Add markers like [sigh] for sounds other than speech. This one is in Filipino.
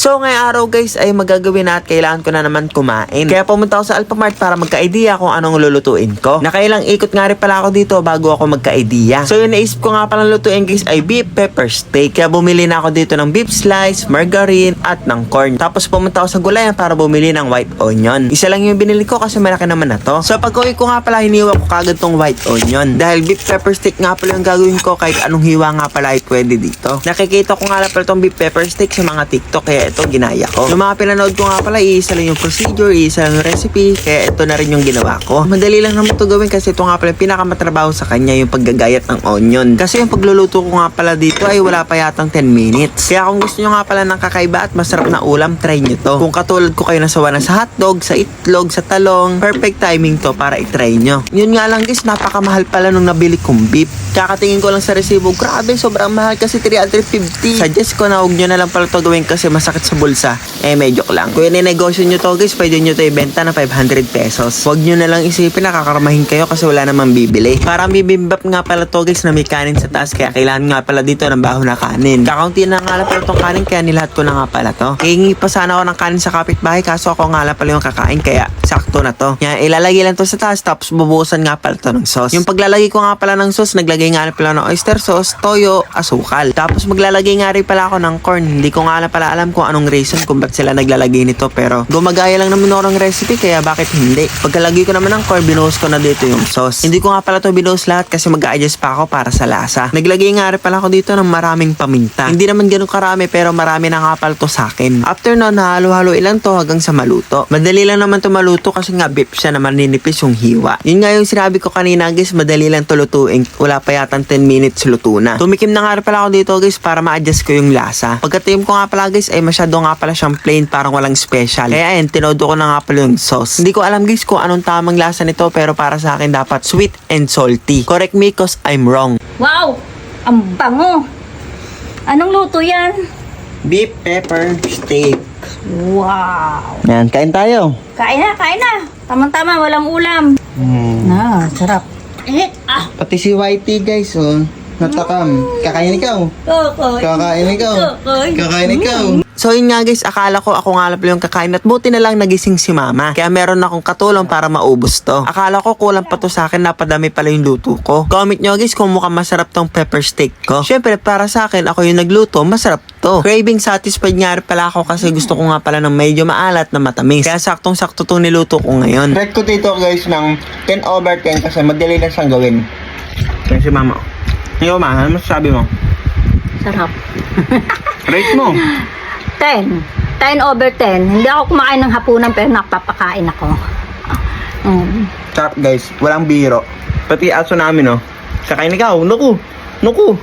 So ngayong araw guys ay magagawin na at kailangan ko na naman kumain. Kaya pumunta ako sa Alphamart para magka-idea kung anong lulutuin ko. Nakailang ikot nga rin pala ako dito bago ako magka-idea. So yung naisip ko nga palang lutuin guys ay beef pepper steak. Kaya bumili na ako dito ng beef slice, margarine at ng corn. Tapos pumunta ako sa gulayan para bumili ng white onion. Isa lang yung binili ko kasi malaki naman na to. So pag uwi ko nga pala hiniwa ko kagad tong white onion. Dahil beef pepper steak nga pala yung gagawin ko kahit anong hiwa nga pala ay pwede dito. Nakikita ko nga pala tong beef pepper steak sa mga TikTok kaya ito ginaya ko. Yung mga pinanood ko nga pala iisa lang yung procedure, iisa lang yung recipe kaya ito na rin yung ginawa ko. Madali lang naman ito gawin kasi ito nga pala pinakamatrabaho sa kanya yung paggagayat ng onion. Kasi yung pagluluto ko nga pala dito ay wala pa yatang 10 minutes. Kaya kung gusto nyo nga pala ng kakaiba at masarap na ulam, try nyo to. Kung katulad ko kayo nasawa na sa hotdog, sa itlog, sa talong, perfect timing to para i-try nyo. Yun nga lang guys, napakamahal pala nung nabili kong beef. Kakatingin ko lang sa resibo, grabe, sobrang mahal kasi 350. Suggest ko na huwag nyo na lang pala to gawin kasi masakit sa bulsa. Eh, medyo lang. Kung negosyo nyo to guys, pwede nyo to ibenta na 500 pesos. Huwag nyo na lang isipin na kakarmahin kayo kasi wala namang bibili. Para bibimbap nga pala to guys na may kanin sa taas kaya kailangan nga pala dito ng baho na kanin. Kakaunti na nga lang pala tong kanin kaya nilahat ko na nga pala to. Hingi pa sana ako ng kanin sa kapitbahay kaso ako nga lang pala yung kakain kaya sakto na to. Yan, ilalagay lang to sa taas tapos bubuhusan nga pala to ng sauce. Yung paglalagay ko nga pala ng sauce, naglagay nga lang pala ng oyster sauce, toyo, asukal. Tapos maglalagay nga rin pala ako ng corn. Hindi ko nga lang pala alam kung anong reason kung ba't sila naglalagay nito pero gumagaya lang naman ako ng recipe kaya bakit hindi. Pagkalagay ko naman ng corn, binuhos ko na dito yung sauce. Hindi ko nga pala to binuhos lahat kasi mag-adjust pa ako para sa lasa. Naglagay nga rin pala ako dito ng maraming paminta. Hindi naman ganun karami pero marami na nga pala to sa akin. After nun, halo-halo ilang to hanggang sa maluto. Madali lang naman to maluto kasi nga beef siya naman ninipis yung hiwa. Yun nga yung sinabi ko kanina guys, madali lang to lutuin. Wala pa yatang 10 minutes luto na. Tumikim na nga rin pala ako dito guys para ma-adjust ko yung lasa. Pagkatim ko nga pala guys ay masyado nga pala siyang plain parang walang special. Kaya ayun, tinodo ko na nga pala yung sauce. Hindi ko alam guys kung anong tamang lasa nito pero para sa akin dapat sweet and salty. Correct me cause I'm wrong. Wow! Ang bango! Anong luto yan? Beef pepper steak. Wow! Yan, kain tayo. Kain na, kain na! Tamang-tama, walang ulam. Hmm. Na, sarap. Init! Ah! Pati si Whitey guys, oh. Natakam. Kakain ikaw. Kokoy! Kakain ikaw. Kokoy! Kakain ikaw. So yun nga guys, akala ko ako nga lang pala yung kakain at buti na lang nagising si mama. Kaya meron akong katulong para maubos to. Akala ko kulang pa to sa akin, napadami pala yung luto ko. Comment nyo guys kung mukhang masarap tong pepper steak ko. Syempre para sa akin, ako yung nagluto, masarap to. Craving satisfied nga rin pala ako kasi gusto ko nga pala ng medyo maalat na matamis. Kaya saktong sakto tong niluto ko ngayon. Rate ko dito guys ng 10 over 10 kasi madali lang siyang gawin. Kaya si mama. Ikaw ma, ano masasabi mo? Sarap. [laughs] Rate mo. [laughs] 10. 10 over 10. Hindi ako kumakain ng hapunan pero nakapapakain ako. Mm. Sarap guys, walang biro. Pati aso namin oh. Kakain ikaw, nuku, nuku.